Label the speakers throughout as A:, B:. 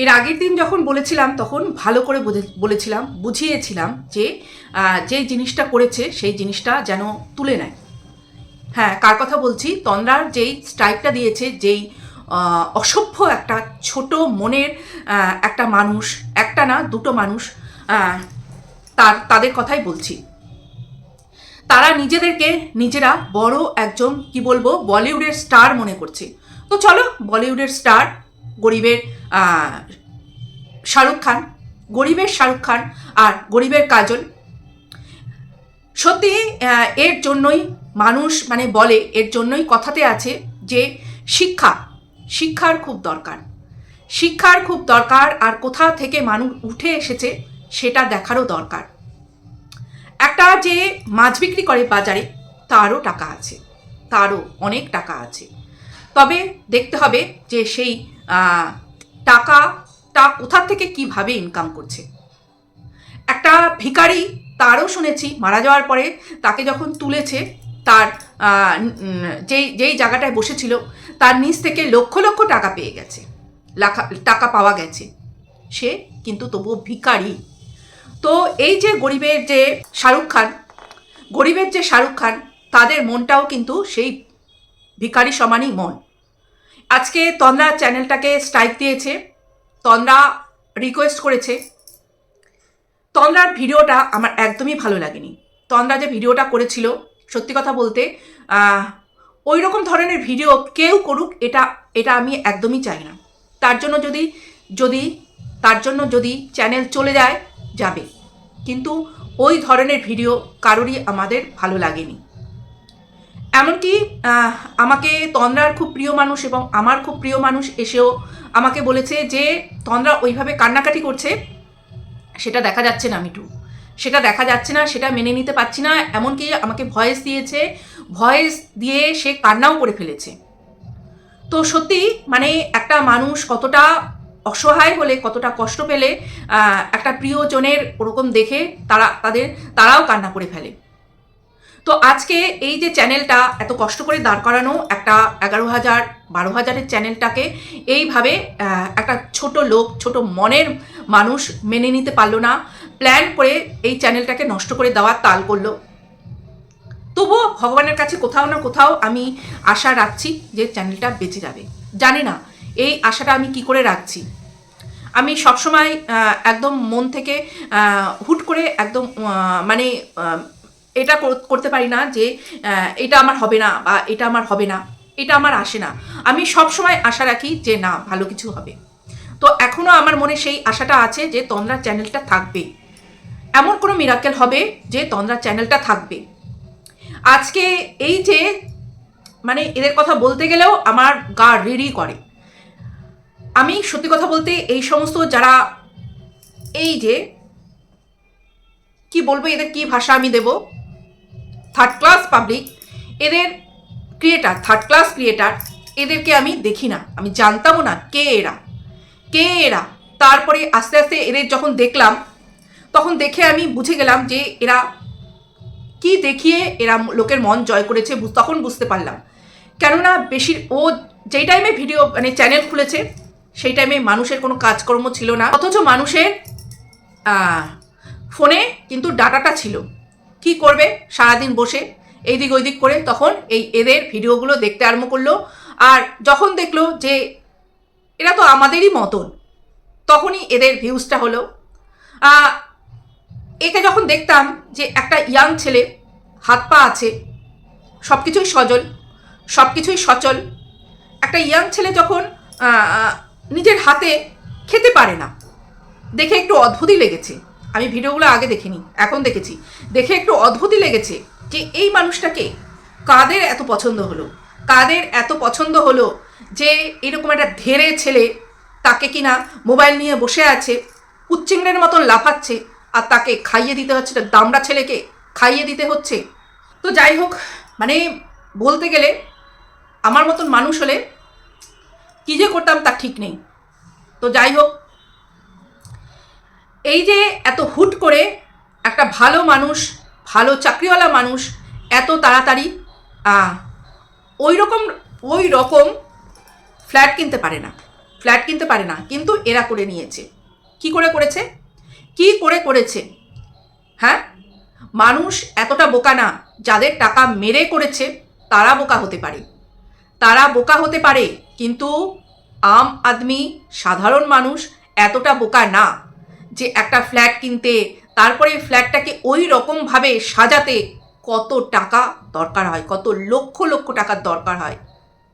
A: এর আগের দিন যখন বলেছিলাম তখন ভালো করে বলেছিলাম বুঝিয়েছিলাম যে আহ, যে জিনিসটা করেছে সেই জিনিসটা যেন তুলে নেয়। হ্যাঁ কার কথা বলছি? তন্দ্রার যেই স্ট্রাইকটা দিয়েছে যেই অসভ্য একটা ছোট মনের একটা মানুষ একটা না দুটো মানুষ তার তাদের কথাই বলছি। তারা নিজেদেরকে নিজেরা বড় একজন কি বলব বলিউডের স্টার মনে করছে। তো চলো বলিউডের স্টার গরিবের শাহরুখ খান, গরিবের শাহরুখ খান আর গরিবের কাজল। সত্যি এর জন্যই মানুষ মানে বলে, এর জন্যই কথাতে আছে যে শিক্ষা, শিক্ষার খুব দরকার। শিক্ষার খুব দরকার আর কোথা থেকে মানুষ উঠে এসেছে সেটা দেখারও দরকার। একটা যে মাছ বিক্রি করে বাজারে, তারও টাকা আছে, তারও অনেক টাকা আছে। তবে দেখতে হবে যে সেই আহ, টাকাটা কোথা থেকে কীভাবে ইনকাম করছে? একটা ভিখারি তারও শুনেছি মারা যাওয়ার পরে তাকে যখন তুলেছে তার যেই যেই জায়গাটায় বসেছিল তার নিচ থেকে লক্ষ লক্ষ টাকা পেয়ে গেছে। লাখা টাকা পাওয়া গেছে। সে কিন্তু তবুও ভিখারি। তো এই যে গরিবের যে শাহরুখ খান গরিবের যে শাহরুখ খান তাদের মনটাও কিন্তু সেই ভিখারি সমানই মন। আজকে তন্দ্রা চ্যানেলটাকে স্ট্রাইক দিয়েছে। তন্দ্রা রিকোয়েস্ট করেছে। তন্দ্রার ভিডিওটা আমার একদমই ভালো লাগেনি। তন্দ্রা যে ভিডিওটা করেছিল, সত্যি কথা বলতে ওই রকম ধরনের ভিডিও কেউ করুক, এটা এটা আমি একদমই চাই না। তার জন্য যদি যদি, তার জন্য যদি চ্যানেল চলে যায়, যাবে। কিন্তু ওই ধরনের ভিডিও কারোরই আমাদের ভালো লাগেনি। এমনকি আমাকে তন্দ্রার খুব প্রিয় মানুষ এবং আমার খুব প্রিয় মানুষ এসেও আমাকে বলেছে যে, তন্দ্রা ওইভাবে কান্নাকাটি করছে, সেটা দেখা যাচ্ছে না মিটু সেটা দেখা যাচ্ছে না, সেটা মেনে নিতে পারছি না, এমনকি আমাকে ভয়েস দিয়েছে, ভয়েস দিয়ে সে কান্নাও করে ফেলেছে। তো সত্যি মানে একটা মানুষ কতটা অসহায় হলে, কতটা কষ্ট পেলে একটা প্রিয়জনের ওরকম দেখে তারা, তাদের, তারাও কান্না করে ফেলে। তো আজকে এই যে চ্যানেলটা এত কষ্ট করে দাঁড় করানো, একটা এগারো হাজার, বারো হাজারের চ্যানেলটাকে এইভাবে একটা ছোট লোক, ছোট মনের মানুষ মেনে নিতে পারল না প্ল্যান করে এই চ্যানেলটাকে নষ্ট করে দেওয়ার তাল করল। তবুও ভগবানের কাছে কোথাও না কোথাও আমি আশা রাখছি যে চ্যানেলটা বেঁচে যাবে। জানি না, এই আশাটা আমি কি করে রাখছি? আমি সবসময় একদম মন থেকে হুট করে একদম মানে এটা করতে পারি না যে এটা আমার হবে না বা এটা আমার হবে না, এটা আমার আসে না। আমি সবসময় আশা রাখি যে না, ভালো কিছু হবে। তো এখনও আমার মনে সেই আশাটা আছে যে তন্দ্রা চ্যানেলটা থাকবে। এমন কোনো মিরাকেল হবে যে তন্দ্রা চ্যানেলটা থাকবে। আজকে এই যে মানে এদের কথা বলতে গেলেও আমার গা রিরি করে। আমি সত্যি কথা বলতে এই সমস্ত যারা, এই যে, কি বলব এদের কি ভাষা আমি দেব? থার্ড ক্লাস পাবলিক এদের ক্রিয়েটার থার্ড ক্লাস ক্রিয়েটার এদেরকে আমি দেখি না, আমি জানতামও না কে এরা কে এরা। তারপরে আস্তে আস্তে এদের যখন দেখলাম, তখন দেখে আমি বুঝে গেলাম যে এরা কি দেখিয়ে এরা লোকের মন জয় করেছে তখন বুঝতে পারলাম। কেননা বেশি ও যেই টাইমে ভিডিও মানে চ্যানেল খুলেছে, সেই টাইমে মানুষের কোনো কাজকর্ম ছিল না, অথচ মানুষের ফোনে কিন্তু ডাটাটা ছিল। কি করবে? সারাদিন বসে এইদিক ওইদিক করে তখন এই এদের ভিডিওগুলো দেখতে আরম্ভ করল। আর যখন দেখল যে এরা তো আমাদেরই মতন, তখনই এদের ভিউজটা হলো। একে যখন দেখতাম যে একটা ইয়াং ছেলে হাত পা আছে সব কিছুই সজল সব কিছুই সচল, একটা ইয়াং ছেলে যখন নিজের হাতে খেতে পারে না, দেখে একটু অদ্ভুতই লেগেছে। আমি ভিডিওগুলো আগে দেখিনি, এখন দেখেছি। দেখে একটু অদ্ভুতই লেগেছে যে এই মানুষটাকে কাদের এত পছন্দ হলো? কাদের এত পছন্দ হলো যে এরকম একটা ধেরে ছেলে তাকে কিনা মোবাইল নিয়ে বসে আছে, কুচ্চিংড়ের মতন লাফাচ্ছে আর তাকে খাইয়ে দিতে হচ্ছে দামড়া ছেলেকে খাইয়ে দিতে হচ্ছে। তো যাই হোক মানে বলতে গেলে আমার মতন মানুষ হলে কী যে করতাম তার ঠিক নেই। তো যাই হোক এই যে এত হুট করে একটা ভালো মানুষ, ভালো চাকরিওয়ালা মানুষ এত তাড়াতাড়ি ওই রকম ওই রকম ফ্ল্যাট কিনতে পারে না। ফ্ল্যাট কিনতে পারে না, কিন্তু এরা করে নিয়েছে। কি করে করেছে? কি করে করেছে? হ্যাঁ? মানুষ এতটা বোকা না, যাদের টাকা মেরে করেছে, তারা বোকা হতে পারে। তারা বোকা হতে পারে, কিন্তু আম আদমি সাধারণ মানুষ এতটা বোকা না। যে একটা ফ্ল্যাট কিনতে, তারপরে ফ্ল্যাটটাকে ওই রকমভাবে সাজাতে কত টাকা দরকার হয়, কত লক্ষ লক্ষ টাকার দরকার হয়।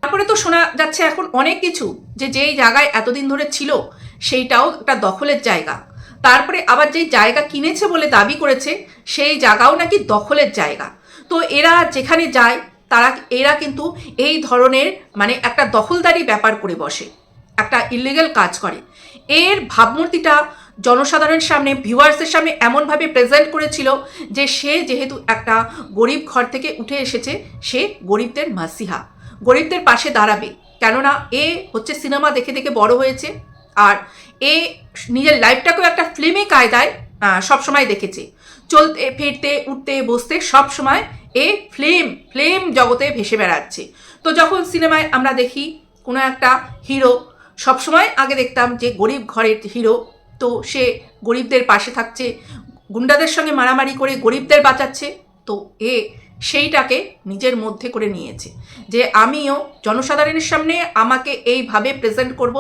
A: তারপরে তো শোনা যাচ্ছে এখন অনেক কিছু, যে যেই জায়গায় এতদিন ধরে ছিল, সেইটাও একটা দখলের জায়গা। তারপরে আবার যেই জায়গা কিনেছে বলে দাবি করেছে, সেই জায়গাও নাকি দখলের জায়গা। তো এরা যেখানে যায়, তারা, এরা কিন্তু এই ধরনের মানে একটা দখলদারি ব্যাপার করে বসে, একটা ইলিগাল কাজ করে। এর ভাবমূর্তিটা জনসাধারণের সামনে ভিউয়ার্সের সামনে এমনভাবে প্রেজেন্ট করেছিল যে সে যেহেতু একটা গরিব ঘর থেকে উঠে এসেছে, সে গরিবদের মাসিহা। গরিবদের পাশে দাঁড়াবে। কেননা এ হচ্ছে সিনেমা দেখে দেখে বড় হয়েছে আর এ নিজের লাইফটাকেও একটা ফিল্মি কায়দায় সবসময় দেখেছে। চলতে, ফিরতে, উঠতে, বসতে সব সময় এ ফ্লেম ফ্লেম জগতে ভেসে বেড়াচ্ছে। তো যখন সিনেমায় আমরা দেখি কোনো একটা হিরো সবসময় আগে দেখতাম যে গরিব ঘরের হিরো তো সে গরিবদের পাশে থাকছে, গুন্ডাদের সঙ্গে মারামারি করে গরিবদের বাঁচাচ্ছে, তো এ সেইটাকে নিজের মধ্যে করে নিয়েছে যে আমিও জনসাধারণের সামনে আমাকে এইভাবে প্রেজেন্ট করব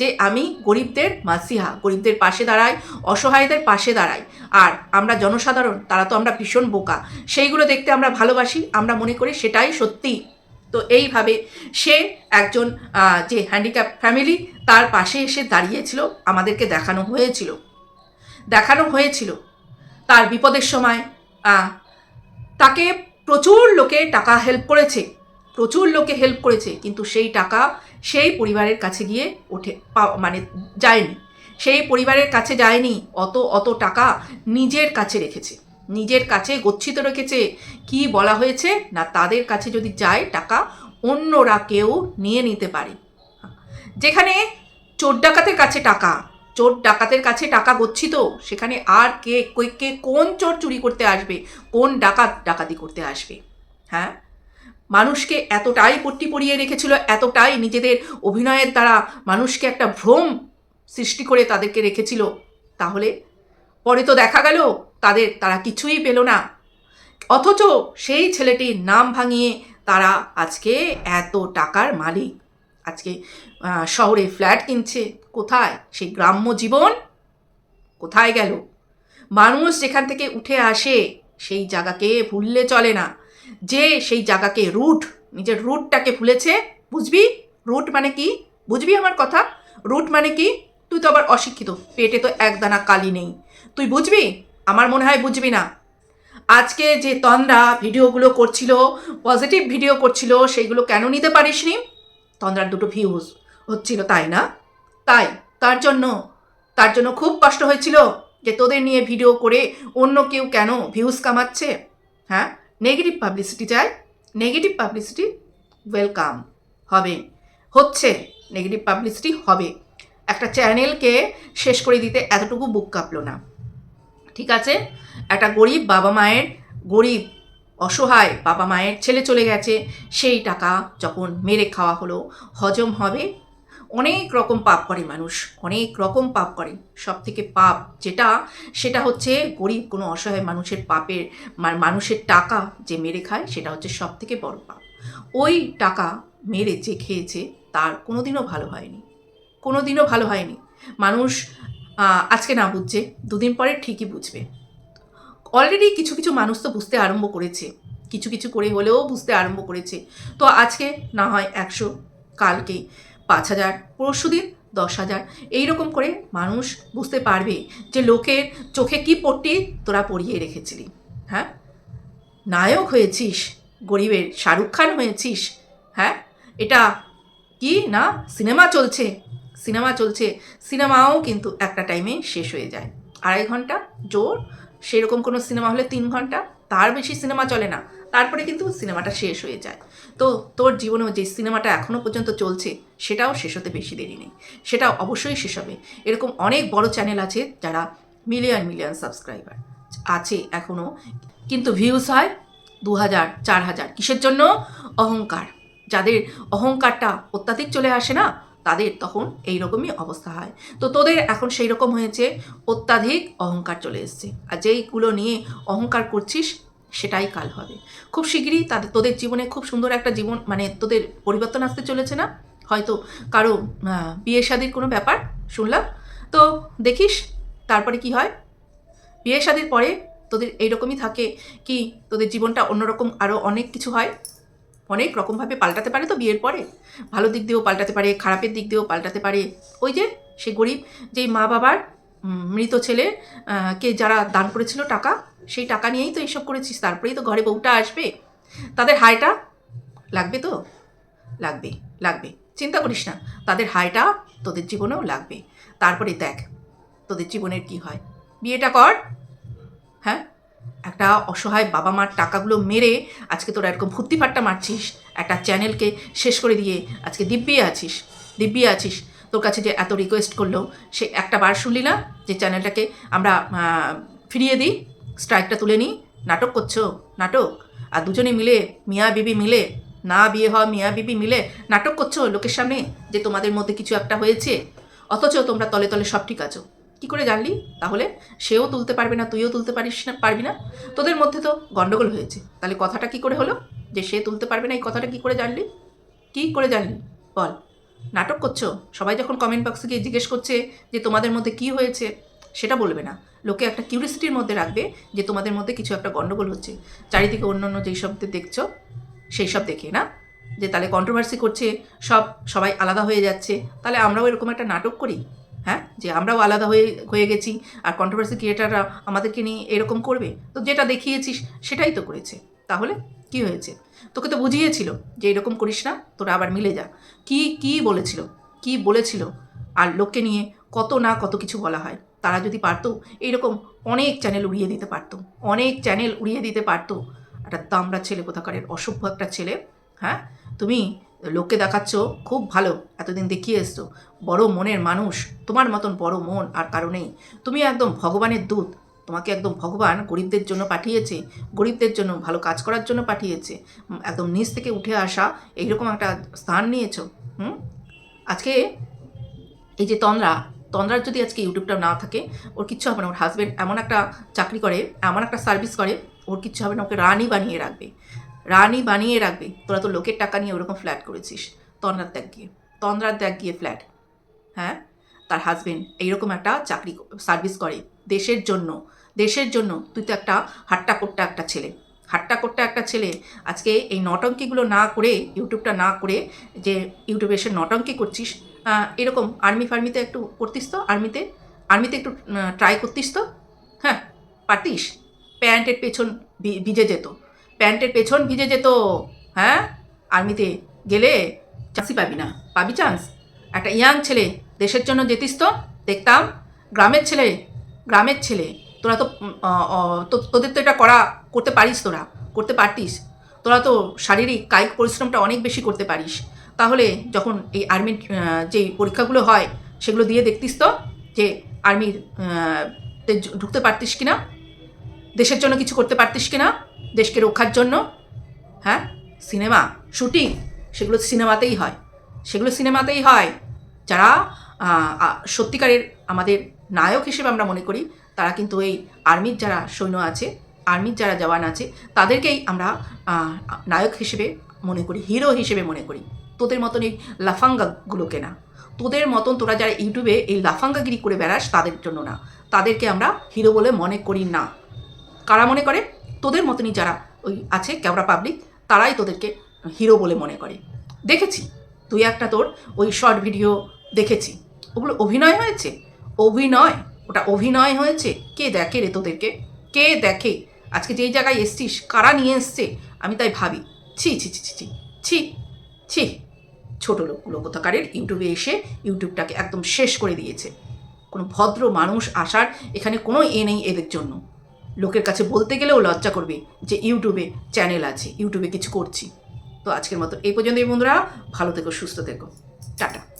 A: যে আমি গরিবদের মাসিহা, গরিবদের পাশে দাঁড়াই, অসহায়দের পাশে দাঁড়াই। আর আমরা জনসাধারণ, তারা তো আমরা ভীষণ বোকা, সেইগুলো দেখতে আমরা ভালোবাসি, আমরা মনে করি সেটাই সত্যি। তো এইভাবে সে একজন যে হ্যান্ডিক্যাপ ফ্যামিলি তার পাশে এসে দাঁড়িয়েছিল, আমাদেরকে দেখানো হয়েছিল। দেখানো হয়েছিল তার বিপদের সময় তাকে প্রচুর লোকে টাকা হেল্প করেছে, প্রচুর লোকে হেল্প করেছে, কিন্তু সেই টাকা সেই পরিবারের কাছে গিয়ে ওঠে মানে যায়নি। সেই পরিবারের কাছে যায়নি, অত অত টাকা নিজের কাছে রেখেছে। নিজের কাছে গচ্ছিত রেখেছে। কি বলা হয়েছে? না, তাদের কাছে যদি যায়, টাকা অন্যরা কেউ নিয়ে নিতে পারে। যেখানে চোর ডাকাতের কাছে টাকা, চোর ডাকাতের কাছে টাকা গচ্ছিত, সেখানে আর কে, কে- কোন চোর চুরি করতে আসবে? কোন ডাকাত ডাকাতি করতে আসবে? হ্যাঁ? মানুষকে এতটাই পট্টি পরিয়ে রেখেছিল, এতটাই নিজেদের অভিনয়ের দ্বারা মানুষকে একটা ভ্রম সৃষ্টি করে তাদেরকে রেখেছিল। তাহলে পরে তো দেখা গেল তাদের তারা কিছুই পেল না। অথচ সেই ছেলেটির নাম ভাঙিয়ে তারা আজকে এত টাকার মালিক। আজকে শহরে ফ্ল্যাট কিনছে। কোথায়? সেই গ্রাম্য জীবন? কোথায় গেল? মানুষ যেখান থেকে উঠে আসে, সেই জায়গাকে ভুললে চলে না। যে সেই জায়গাকে রুট, নিজের রুটটাকে ভুলেছে, বুঝবি? রুট মানে কি? বুঝবি আমার কথা? রুট মানে কি? তুই তো আবার অশিক্ষিত, পেটে তো এক দানা কালি নেই। তুই বুঝবি? আমার মনে হয় বুঝবি না। আজকে যে তন্দ্রা ভিডিওগুলো করছিল পজিটিভ ভিডিও করছিল সেইগুলো কেন নিতে পারিসনি? তন্দ্রার দুটো ভিউজ হচ্ছিল, তাই না? তাই, তার জন্য তার জন্য খুব কষ্ট হয়েছিল যে তোদের নিয়ে ভিডিও করে অন্য কেউ কেন ভিউজ কামাচ্ছে। হ্যাঁ? নেগেটিভ পাবলিসিটি চাই। নেগেটিভ পাবলিসিটি ওয়েলকাম হবে। হচ্ছে নেগেটিভ পাবলিসিটি হবে। একটা চ্যানেলকে শেষ করে দিতে এতটুকু বুক কাঁপলো না। ঠিক আছে? একটা গরিব বাবা মায়ের, গরিব, অসহায় বাবা মায়ের ছেলে চলে গেছে। সেই টাকা যখন মেরে খাওয়া হলো, হজম হবে। অনেক রকম পাপ করে মানুষ, অনেক রকম পাপ করে। সব থেকে পাপ যেটা, সেটা হচ্ছে গরিব কোনো অসহায় মানুষের পাপের মানুষের টাকা যে মেরে খায়, সেটা হচ্ছে সব থেকে বড় পাপ। ওই টাকা মেরে যে খেয়েছে, তার কোনোদিনও ভালো হয়নি। কোনোদিনও ভালো হয়নি। মানুষ আজকে না বুঝছে, দুদিন পরে ঠিকই বুঝবে। অলরেডি কিছু কিছু মানুষ তো বুঝতে আরম্ভ করেছে। কিছু কিছু করে হলেও বুঝতে আরম্ভ করেছে। তো আজকে না হয় একশো, কালকে পাঁচ হাজার, পরশু দিন দশ হাজার। এইরকম করে মানুষ বুঝতে পারবে যে লোকের চোখে কি পট্টি তোরা পরিয়ে রেখেছিলি। হ্যাঁ? নায়ক হয়েছিস, গরিবের শাহরুখ খান হয়েছিস। হ্যাঁ? এটা কি না সিনেমা চলছে? সিনেমা চলছে, সিনেমাও কিন্তু একটা টাইমে শেষ হয়ে যায়। আড়াই ঘণ্টা, জোর। সেরকম কোনো সিনেমা হলে তিন ঘণ্টা, তার বেশি সিনেমা চলে না। তারপরে কিন্তু সিনেমাটা শেষ হয়ে যায়। তো তোর জীবনেও যে সিনেমাটা এখনও পর্যন্ত চলছে, সেটাও শেষ হতে বেশি দেরি নেই। সেটা অবশ্যই শেষ হবে। এরকম অনেক বড় চ্যানেল আছে যারা মিলিয়ন মিলিয়ন সাবস্ক্রাইবার আছে এখনও কিন্তু ভিউজ হয় দু হাজার চার হাজার কিসের জন্য? অহংকার। যাদের অহংকারটা অত্যাধিক চলে আসে না তাদের তখন এই রকমই অবস্থা হয়। তো তোদের এখন সেই রকম হয়েছে অত্যাধিক অহংকার চলে এসছে। আর যেইগুলো নিয়ে অহংকার করছিস সেটাই কাল হবে। খুব শিগগিরই তাদের তোদের জীবনে খুব সুন্দর একটা জীবন মানে তোদের পরিবর্তন আসতে চলেছে না? হয়তো কারও বিয়ে শাদির কোনো ব্যাপার শুনলাম। তো দেখিস তারপরে কি হয়? বিয়ে শাদির পরে তোদের এইরকমই থাকে কি তোদের জীবনটা অন্যরকম আরও অনেক কিছু হয়? অনেক রকমভাবে পাল্টাতে পারে তো বিয়ের পরে। ভালো দিক দিয়েও পাল্টাতে পারে, খারাপের দিক দিয়েও পাল্টাতে পারে। ওই যে সে গরিব, যেই মা বাবার মৃত ছেলে কে যারা দান করেছিল টাকা, সেই টাকা নিয়েই তো এইসব করেছিস। তারপরেই তো ঘরে বউটা আসবে। তাদের হাইটা লাগবে তো? লাগবে লাগবে। চিন্তা করিস না, তাদের হাইটা তোদের জীবনেও লাগবে। তারপরে দেখ, তোদের জীবনের কি হয়। বিয়েটা কর হ্যাঁ? একটা অসহায় বাবা মার টাকাগুলো মেরে আজকে তোরা এরকম ফুর্তি ফাট্টা মারছিস, একটা চ্যানেলকে শেষ করে দিয়ে আজকে দিব্যি আছিস দিব্যি আছিস। তোর কাছে যে এত রিকোয়েস্ট করল, সে একটা বার শুনলি না যে চ্যানেলটাকে আমরা ফিরিয়ে দিই? স্ট্রাইকটা তুলে নিই? নাটক করছ? নাটক? আর দুজনে মিলে, মিয়া বিবি মিলে, না বিয়ে হওয়া মিয়া বিবি মিলে নাটক করছ লোকের সামনে যে তোমাদের মধ্যে কিছু একটা হয়েছে? অথচ তোমরা তলে তলে সব ঠিক আছো। কি করে জানলি? তাহলে সেও তুলতে পারবে না, তুইও তুলতে পারিস না, পারবি না। তোদের মধ্যে তো গন্ডগোল হয়েছে। তাহলে কথাটা কি করে হলো? যে সে তুলতে পারবে না, এই কথাটা কি করে জানলি? কি করে জানলি? বল। নাটক করছ? সবাই যখন কমেন্ট বক্সে গিয়ে জিজ্ঞেস করছে যে তোমাদের মধ্যে কি হয়েছে, সেটা বলবে না। লোকে একটা কিউরিয়াসিটির মধ্যে রাখবে যে তোমাদের মধ্যে কিছু একটা গন্ডগোল হচ্ছে। চারিদিকে অন্য অন্য যেই সব দেখছ, সেই সব দেখে, না? যে তাহলে কন্ট্রোভার্সি করছে, সব সবাই আলাদা হয়ে যাচ্ছে। তাহলে আমরাও এরকম একটা নাটক করি? হ্যাঁ? যে আমরাও আলাদা হয়ে হয়ে গেছি। আর কন্ট্রোভার্সি ক্রিয়েটাররা আমাদেরকে নিয়ে এরকম করবে? তো যেটা দেখিয়েছিস, সেটাই তো করেছে। তাহলে কি হয়েছে? তোকে তো বুঝিয়েছিল যে এরকম করিস না, তোরা আবার মিলে যা। কি কি বলেছিল? কি বলেছিল? আর লোককে নিয়ে কত না কত কিছু বলা হয়। তারা যদি পারতো এইরকম অনেক চ্যানেল উড়িয়ে দিতে পারতো। অনেক চ্যানেল উড়িয়ে দিতে পারতো। একটা দামড়া ছেলে কোথাকারের, অসভ্য একটা ছেলে হ্যাঁ? তুমি লোককে দেখাচ্ছ, খুব ভালো, এতদিন দেখিয়ে এসছো। বড় মনের মানুষ, তোমার মতন বড় মন আর কারণেই তুমি একদম ভগবানের দূত, তোমাকে একদম ভগবান গরিবদের জন্য পাঠিয়েছে, গরিবদের জন্য ভালো কাজ করার জন্য পাঠিয়েছে। একদম নিচ থেকে উঠে আসা, এইরকম একটা স্থান নিয়েছ, হুম? আজকে এই যে তন্দ্রা, তন্দ্রার যদি আজকে ইউটিউবটা না থাকে, ওর কিচ্ছু হবে না। ওর হাজব্যান্ড এমন একটা চাকরি করে, এমন একটা সার্ভিস করে, ওর কিচ্ছু হবে না। ওকে রানী বানিয়ে রাখবে। রানী বানিয়ে রাখবে। তোরা তো লোকের টাকা নিয়ে ওরকম ফ্ল্যাট করেছিস। তন্দ্রার ত্যাগ গিয়ে। তন্দ্রার ত্যাগ গিয়ে ফ্ল্যাট হ্যাঁ? তার হাজবেন্ড এইরকম একটা চাকরি সার্ভিস করে। দেশের জন্য। দেশের জন্য। তুই তো একটা হাট্টা কোট্টা একটা ছেলে। হাট্টা কোট্টা একটা ছেলে। আজকে এই নটঙ্কিগুলো না করে ইউটিউবটা না করে যে ইউটিউবে এসে নটঙ্কি করছিস এরকম আর্মি ফার্মিতে একটু করতিস তো? আর্মিতে আর্মিতে একটু ট্রাই করতিস তো? হ্যাঁ? পারতিস? প্যান্টের পেছন ভিজে যেত। প্যান্টের পেছন ভিজে যেত। হ্যাঁ? আর্মিতে গেলে চান্সই পাবি না। পাবি চান্স একটা ইয়াং ছেলে, দেশের জন্য যেতিস তো, দেখতাম। গ্রামের ছেলে গ্রামের ছেলে। তোরা তো তোদের তো এটা করা, করতে পারিস তোরা, করতে পারতিস। তোরা তো শারীরিক, কায়িক পরিশ্রমটা অনেক বেশি করতে পারিস। তাহলে যখন এই আর্মির যে পরীক্ষাগুলো হয়, সেগুলো দিয়ে দেখতিস তো যে আর্মির ঢুকতে পারতিস কি না দেশের জন্য কিছু করতে পারতিস কি না দেশকে রক্ষার জন্য হ্যাঁ সিনেমা, শুটিং, সেগুলো সিনেমাতেই হয়। সেগুলো সিনেমাতেই হয়। যারা সত্যিকারের আমাদের নায়ক হিসেবে আমরা মনে করি, তারা কিন্তু এই আর্মির যারা সৈন্য আছে, আর্মির যারা জওয়ান আছে, তাদেরকেই আমরা নায়ক হিসেবে মনে করি, হিরো হিসেবে মনে করি। তোদের মতন এই লাফাঙ্গাগুলোকে না? তোদের মতন তোরা যারা ইউটিউবে এই লাফাঙ্গাগিরি করে বেড়াস, তাদের জন্য না। তাদেরকে আমরা হিরো বলে মনে করি না। কারা মনে করে? তোদের মতনই যারা ওই আছে ক্যামেরা পাবলিক তারাই তোদেরকে হিরো বলে মনে করে। দেখেছি তুই একটা তোর ওই শর্ট ভিডিও দেখেছি। ওগুলো অভিনয় হয়েছে? অভিনয়? ওটা অভিনয় হয়েছে? কে দেখে রে তোদেরকে? কে দেখে? আজকে যেই জায়গায় এসছিস, কারা নিয়ে এসছে? আমি তাই ভাবি, ছি ছি ছি ছি ছি ছি ছোটো লোকগুলো কোথাকারের? ইউটিউবে এসে ইউটিউবটাকে একদম শেষ করে দিয়েছে। কোনো ভদ্র মানুষ আসার এখানে কোনো এ নেই এদের জন্য। লোকের কাছে বলতে গেলেও লজ্জা করবে যে ইউটিউবে চ্যানেল আছে, ইউটিউবে কিছু করছি। তো আজকের মতো এই পর্যন্তই বন্ধুরা, ভালো থেকো, সুস্থ থেকো। টাটা।